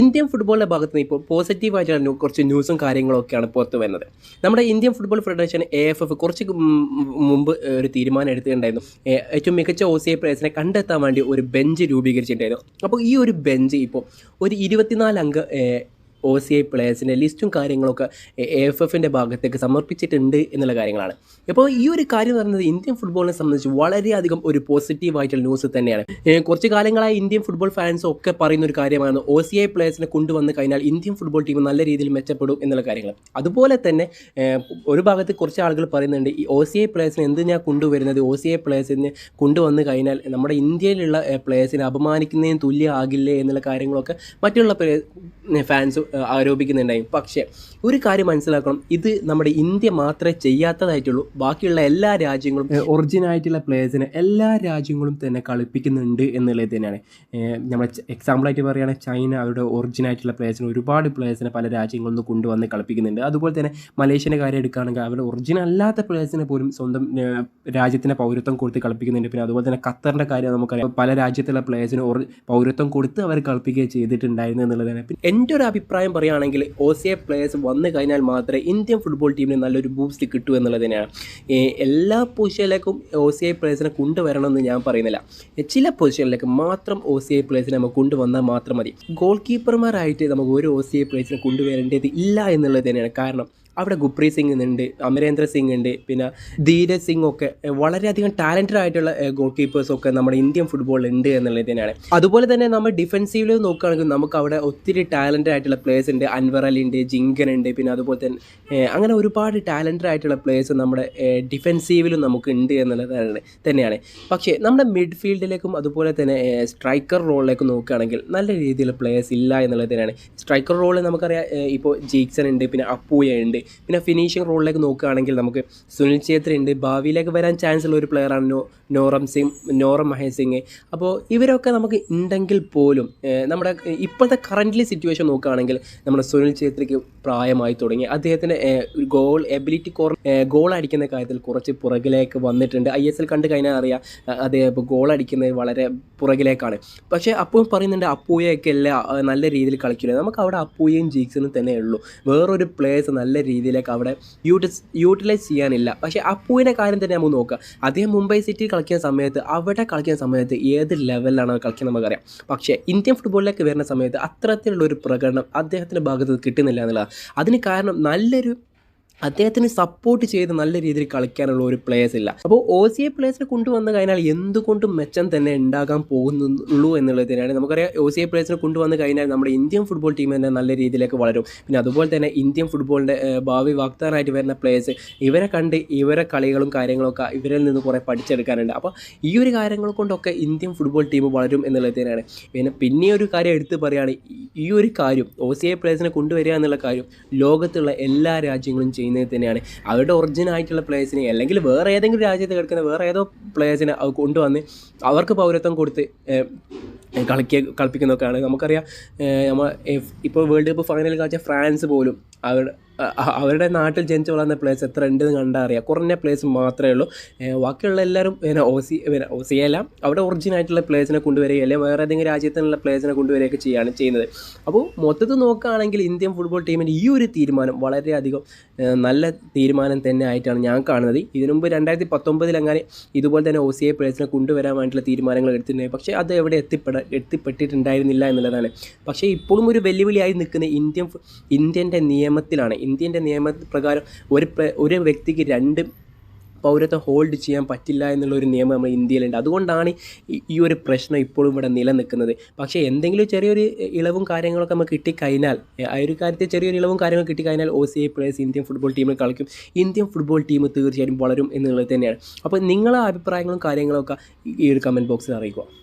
Indian ഫുട്ബോളിന്റെ ഭാഗത്ത് നിന്ന് ഇപ്പോൾ പോസിറ്റീവായിട്ടുള്ള കുറച്ച് ന്യൂസും കാര്യങ്ങളൊക്കെയാണ് പുറത്തു വരുന്നത്. നമ്മുടെ Indian football federation A F F കുറച്ച് മുമ്പ് ഒരു തീരുമാനം എടുത്തിട്ടുണ്ടായിരുന്നു. ഏറ്റവും മികച്ച ഒ സി ഐ പ്ലേയേഴ്സിനെ കണ്ടെത്താൻ വേണ്ടി ഒരു ബെഞ്ച് രൂപീകരിച്ചിട്ടുണ്ടായിരുന്നു. അപ്പോൾ ഈ ഒരു ബെഞ്ച് ഇപ്പോൾ ഒരു ഇരുപത്തിനാല് അംഗ ഒ സി ഐ പ്ലേയേഴ്സിന്റെ ലിസ്റ്റും കാര്യങ്ങളൊക്കെ എഫ് എഫിന്റെ ഭാഗത്തേക്ക് സമർപ്പിച്ചിട്ടുണ്ട് എന്നുള്ള കാര്യങ്ങളാണ്. അപ്പോൾ ഈ ഒരു കാര്യം എന്ന് പറയുന്നത് ഇന്ത്യൻ ഫുട്ബോളിനെ സംബന്ധിച്ച് വളരെയധികം ഒരു പോസിറ്റീവായിട്ടുള്ള ന്യൂസ് തന്നെയാണ്. കുറച്ച് കാലങ്ങളായി ഇന്ത്യൻ ഫുട്ബോൾ ഫാൻസ് ഒക്കെ പറയുന്ന ഒരു കാര്യമാണ് ഒ സി ഐ പ്ലേയേഴ്സിനെ കൊണ്ടുവന്ന് കഴിഞ്ഞാൽ ഇന്ത്യൻ ഫുട്ബോൾ ടീം നല്ല രീതിയിൽ മെച്ചപ്പെടും എന്നുള്ള കാര്യങ്ങൾ. അതുപോലെ തന്നെ ഒരു ഭാഗത്ത് കുറച്ച് ആളുകൾ പറയുന്നുണ്ട് ഈ ഒ സി ഐ പ്ലേയേഴ്സിനെ എന്തിനാ കൊണ്ടുവരുന്നത്? ഒ സി ഐ പ്ലേയേഴ്സിനെ കൊണ്ടുവന്ന് കഴിഞ്ഞാൽ നമ്മുടെ ഇന്ത്യയിലുള്ള പ്ലേയേഴ്സിനെ അപമാനിക്കുന്നതിന് തുല്യമാകില്ലേ എന്നുള്ള കാര്യങ്ങളൊക്കെ മറ്റുള്ള ഫാൻസ് ആരോപിക്കുന്നുണ്ടായി. പക്ഷേ ഒരു കാര്യം മനസ്സിലാക്കണം. ഇത് നമ്മുടെ ഇന്ത്യ മാത്രമേ ചെയ്യാത്തതായിട്ടുള്ളൂ. ബാക്കിയുള്ള എല്ലാ രാജ്യങ്ങളും ഒറിജിനൽ ആയിട്ടുള്ള പ്ലേയേഴ്സിനെ എല്ലാ രാജ്യങ്ങളും തന്നെ കളിപ്പിക്കുന്നുണ്ട് എന്നുള്ളത് തന്നെയാണ്. നമ്മൾ എക്സാമ്പിളായിട്ട് പറയുകയാണെങ്കിൽ ചൈന അവരുടെ ഒറിജിനൽ ആയിട്ടുള്ള പ്ലേയേഴ്സിനെ ഒരുപാട് പ്ലേയേഴ്സിനെ പല രാജ്യങ്ങളിൽ നിന്ന് കൊണ്ടുവന്ന് കളിപ്പിക്കുന്നുണ്ട്. അതുപോലെ തന്നെ മലേഷ്യന്റെ കാര്യം എടുക്കുകയാണെങ്കിൽ അവരുടെ ഒറിജിനൽ അല്ലാത്ത പ്ലേയേഴ്സിനെ പോലും സ്വന്തം രാജ്യത്തിന് പൗരത്വം കൊടുത്ത് കളിപ്പിക്കുന്നുണ്ട്. പിന്നെ അതുപോലെ തന്നെ ഖത്തറിന്റെ കാര്യം നമുക്കറിയാം. പല രാജ്യത്തുള്ള പ്ലേയേഴ്സിന് പൗരത്വം കൊടുത്ത് അവർ കളിപ്പിക്കുകയും ചെയ്തിട്ടുണ്ടായിരുന്നു എന്നുള്ളതാണ്. എന്റെ ഒരു അഭിപ്രായം പറയുകയാണെങ്കിൽ ഒ സി എ പ്ലേയേഴ്സ് വന്നു കഴിഞ്ഞാൽ മാത്രമേ ഇന്ത്യൻ ഫുട്ബോൾ ടീമിന് നല്ലൊരു ബൂസ്റ്റ് കിട്ടൂ എന്നുള്ളത് തന്നെയാണ്. എല്ലാ പൊസിഷനിലേക്കും ഒ സി ഐ കൊണ്ടുവരണമെന്ന് ഞാൻ പറയുന്നില്ല. ചില പൊസിഷനിലേക്ക് മാത്രം ഒ സി ഐ നമുക്ക് കൊണ്ടുവന്നാൽ മാത്രം മതി. ഗോൾ കീപ്പർമാരായിട്ട് നമുക്ക് ഒരു ഒ സി ഐ പ്ലേയേഴ്സിനെ കൊണ്ടുവരേണ്ടത് ഇല്ല എന്നുള്ളത് തന്നെയാണ്. കാരണം അവിടെ ഗുപ്രീത് സിംഗ് ഉണ്ട് അമരേന്ദ്ര സിംഗ് ഉണ്ട് പിന്നെ ധീരജ് സിംഗ് ഒക്കെ വളരെയധികം ടാലന്റഡ് ആയിട്ടുള്ള ഗോൾ കീപ്പേഴ്സ് ഒക്കെ നമ്മുടെ ഇന്ത്യൻ ഫുട്ബോളിൽ ഉണ്ട് എന്നുള്ളത് തന്നെയാണ്. അതുപോലെ തന്നെ നമ്മൾ ഡിഫൻസീവിൽ നോക്കുകയാണെങ്കിൽ നമുക്ക് അവിടെ ഒത്തിരി ടാലന്റഡ് ആയിട്ടുള്ള പ്ലേയേഴ്സ് ഉണ്ട്. അൻവർ അലി ഉണ്ട് ജിങ്കൻ ഉണ്ട് പിന്നെ അതുപോലെ തന്നെ അങ്ങനെ ഒരുപാട് ടാലന്റഡ് ആയിട്ടുള്ള പ്ലേയേഴ്സ് നമ്മുടെ ഡിഫൻസീവിലും നമുക്ക് ഉണ്ട് എന്നുള്ളതാണ് തന്നെയാണ്. പക്ഷേ നമ്മുടെ മിഡ്ഫീൽഡിലേക്കും അതുപോലെ തന്നെ സ്ട്രൈക്കർ റോളിലേക്കും നോക്കുകയാണെങ്കിൽ നല്ല രീതിയിൽ പ്ലേയേഴ്സ് ഇല്ല എന്നുള്ളത് തന്നെയാണ്. സ്ട്രൈക്കർ റോളിൽ നമുക്കറിയാം ഇപ്പോൾ ജീക്സൺ ഉണ്ട് പിന്നെ അപ്പൂയ ഉണ്ട് പിന്നെ ഫിനിഷിംഗ് റോളിലേക്ക് നോക്കുകയാണെങ്കിൽ നമുക്ക് സുനിൽ ഛേത്രി ഉണ്ട്. ഭാവിയിലേക്ക് വരാൻ ചാൻസ് ഉള്ള ഒരു പ്ലെയറാണ് നോ നോറം സിംഗ് നോറം മഹേഷ് സിംഗ്. അപ്പോൾ ഇവരൊക്കെ നമുക്ക് ഉണ്ടെങ്കിൽ പോലും നമ്മുടെ ഇപ്പോഴത്തെ കറന്റ്ലി സിറ്റുവേഷൻ നോക്കുകയാണെങ്കിൽ നമ്മുടെ സുനിൽ ഛേത്രിക്ക് പ്രായമായി തുടങ്ങി. അദ്ദേഹത്തിന്റെ ഗോൾ എബിലിറ്റി കോർ ഗോൾ അടിക്കുന്ന കാര്യത്തിൽ കുറച്ച് പുറകിലേക്ക് വന്നിട്ടുണ്ട്. ഐ എസ് എൽ കണ്ട് കഴിഞ്ഞാൽ അറിയാം അദ്ദേഹം ഇപ്പോൾ ഗോൾ അടിക്കുന്നത് വളരെ പുറകിലേക്കാണ്. പക്ഷേ അപ്പോൾ പറയുന്നുണ്ട് അപ്പൂയൊക്കെ എല്ലാം നല്ല രീതിയിൽ കളിക്കില്ല? നമുക്ക് അവിടെ അപ്പൂയും ജീക്സിനും തന്നെ ഉള്ളൂ. വേറൊരു പ്ലേയേഴ്സ് നല്ല രീതിയിലേക്ക് അവിടെ യൂട്ടിസ് യൂട്ടിലൈസ് ചെയ്യാനില്ല. പക്ഷേ അപ്പുവിന്റെ കാര്യം തന്നെ നമുക്ക് നോക്കുക. അദ്ദേഹം മുംബൈ സിറ്റി കളിക്കുന്ന സമയത്ത് അവിടെ കളിക്കുന്ന സമയത്ത് ഏത് ലെവലിലാണ് കളിക്കുന്നത് നമുക്കറിയാം. പക്ഷേ ഇന്ത്യൻ ഫുട്ബോളിലേക്ക് വരുന്ന സമയത്ത് അത്തരത്തിലുള്ള ഒരു പ്രകടനം അദ്ദേഹത്തിന്റെ ഭാഗത്ത് കിട്ടുന്നില്ല എന്നുള്ളതാണ്. അതിന് കാരണം നല്ലൊരു അദ്ദേഹത്തിന് സപ്പോർട്ട് ചെയ്ത് നല്ല രീതിയിൽ കളിക്കാനുള്ള ഒരു പ്ലേയേഴ്സ് ഇല്ല. അപ്പോൾ ഒ സി എ പ്ലേയേഴ്സിനെ കൊണ്ടുവന്ന് കഴിഞ്ഞാൽ എന്തുകൊണ്ടും മെച്ചം തന്നെ ഉണ്ടാകാൻ പോകുന്നുള്ളൂ എന്നുള്ളത് തന്നെയാണ്. നമുക്കറിയാം ഒ സി എ പ്ലേയേഴ്സിനെ കൊണ്ടുവന്ന് കഴിഞ്ഞാൽ നമ്മുടെ ഇന്ത്യൻ ഫുട്ബോൾ ടീം തന്നെ നല്ല രീതിയിലേക്ക് വളരും. പിന്നെ അതുപോലെ തന്നെ ഇന്ത്യൻ ഫുട്ബോളിന്റെ ഭാവി വാഗ്ദാനമായിട്ട് വരുന്ന പ്ലേയേഴ്സ് ഇവരെ കണ്ട് ഇവരെ കളികളും കാര്യങ്ങളൊക്കെ ഇവരിൽ നിന്ന് കുറേ പഠിച്ചെടുക്കാനുണ്ട്. അപ്പോൾ ഈ ഒരു കാര്യങ്ങൾ കൊണ്ടൊക്കെ ഇന്ത്യൻ ഫുട്ബോൾ ടീം വളരും എന്നുള്ളത് തന്നെയാണ്. പിന്നെ പിന്നെ ഒരു കാര്യം എടുത്ത് പറയുകയാണ് ഈ ഒരു കാര്യം ഒ സി എ പ്ലേയേഴ്സിനെ കൊണ്ടുവരിക എന്നുള്ള കാര്യം ലോകത്തുള്ള എല്ലാ രാജ്യങ്ങളും ചെയ്യുന്നത് തന്നെയാണ്. അവരുടെ ഒറിജിനൽ ആയിട്ടുള്ള പ്ലേയേഴ്സിനെ അല്ലെങ്കിൽ വേറെ ഏതെങ്കിലും രാജ്യത്ത് കിടക്കുന്ന വേറെ ഏതോ പ്ലേയേഴ്സിനെ കൊണ്ടുവന്ന് അവർക്ക് പൗരത്വം കൊടുത്ത് കളിക്കുക കളിപ്പിക്കുന്നതൊക്കെയാണ്. നമുക്കറിയാം നമ്മൾ നമ്മ ഇപ്പോൾ വേൾഡ് കപ്പ് ഫൈനൽ കളിച്ച ഫ്രാൻസ് പോലും അവരുടെ അവരുടെ നാട്ടിൽ ജനിച്ചു വളർന്ന പ്ലേസ് എത്ര ഉണ്ടെന്ന് കണ്ടാൽ അറിയാം. കുറഞ്ഞ പ്ലേസ് മാത്രമേ ഉള്ളൂ. ബാക്കിയുള്ള എല്ലാവരും പിന്നെ ഒ സി പിന്നെ അല്ല അവിടെ ഒറിജിനൽ ആയിട്ടുള്ള പ്ലേസിനെ കൊണ്ടുവരിക അല്ലെങ്കിൽ വേറെ ഏതെങ്കിലും രാജ്യത്തിനുള്ള പ്ലേസിനെ കൊണ്ടുവരികയൊക്കെ ചെയ്യുകയാണ് ചെയ്യുന്നത്. അപ്പോൾ മൊത്തത്തിൽ നോക്കുകയാണെങ്കിൽ ഇന്ത്യൻ ഫുട്ബോൾ ടീമിന്റെ ഈ ഒരു തീരുമാനം വളരെയധികം നല്ല തീരുമാനം തന്നെ ആയിട്ടാണ് ഞാൻ കാണുന്നത്. ഇതിനുമുമ്പ് രണ്ടായിരത്തി പത്തൊമ്പതിൽ അങ്ങനെ ഇതുപോലെ തന്നെ ഒ സി ഐ പ്ലേസിനെ കൊണ്ടുവരാൻ വേണ്ടിയിട്ടുള്ള തീരുമാനങ്ങൾ എടുത്തിട്ടുണ്ട്. പക്ഷേ അത് എവിടെ എത്തിപ്പെട എത്തിപ്പെട്ടിട്ടുണ്ടായിരുന്നില്ല എന്നുള്ളതാണ്. പക്ഷേ ഇപ്പോഴും ഒരു വെല്ലുവിളിയായി നിൽക്കുന്ന ഇന്ത്യൻ ഇന്ത്യന്റെ ഇന്ത്യന്റെ നിയമത്തിലാണ്. ഇന്ത്യന്റെ നിയമ പ്രകാരം ഒരു ഒരു വ്യക്തിക്ക് രണ്ട് പൗരത്വം ഹോൾഡ് ചെയ്യാൻ പറ്റില്ല എന്നുള്ള ഒരു നിയമം നമ്മൾ ഇന്ത്യയിലുണ്ട്. അതുകൊണ്ടാണ് ഈ- ഒരു പ്രശ്നം ഇപ്പോഴും ഇവിടെ നിലനിൽക്കുന്നത്. പക്ഷേ എന്തെങ്കിലും ചെറിയൊരു ഇളവും കാര്യങ്ങളൊക്കെ നമുക്ക് കിട്ടിക്കഴിഞ്ഞാൽ ആ ഒരു കാര്യത്തിൽ ചെറിയൊരു ഇളവും കാര്യങ്ങളും കിട്ടിക്കഴിഞ്ഞാൽ O C I players Indian football ടീമിൽ കളിക്കും. ഇന്ത്യൻ ഫുട്ബോൾ ടീം തീർച്ചയായും വളരും എന്നുള്ളത് തന്നെയാണ്. അപ്പോൾ നിങ്ങളെ അഭിപ്രായങ്ങളും കാര്യങ്ങളൊക്കെ ഈ ഒരു കമന്റ് ബോക്സിൽ അറിയിക്കുക.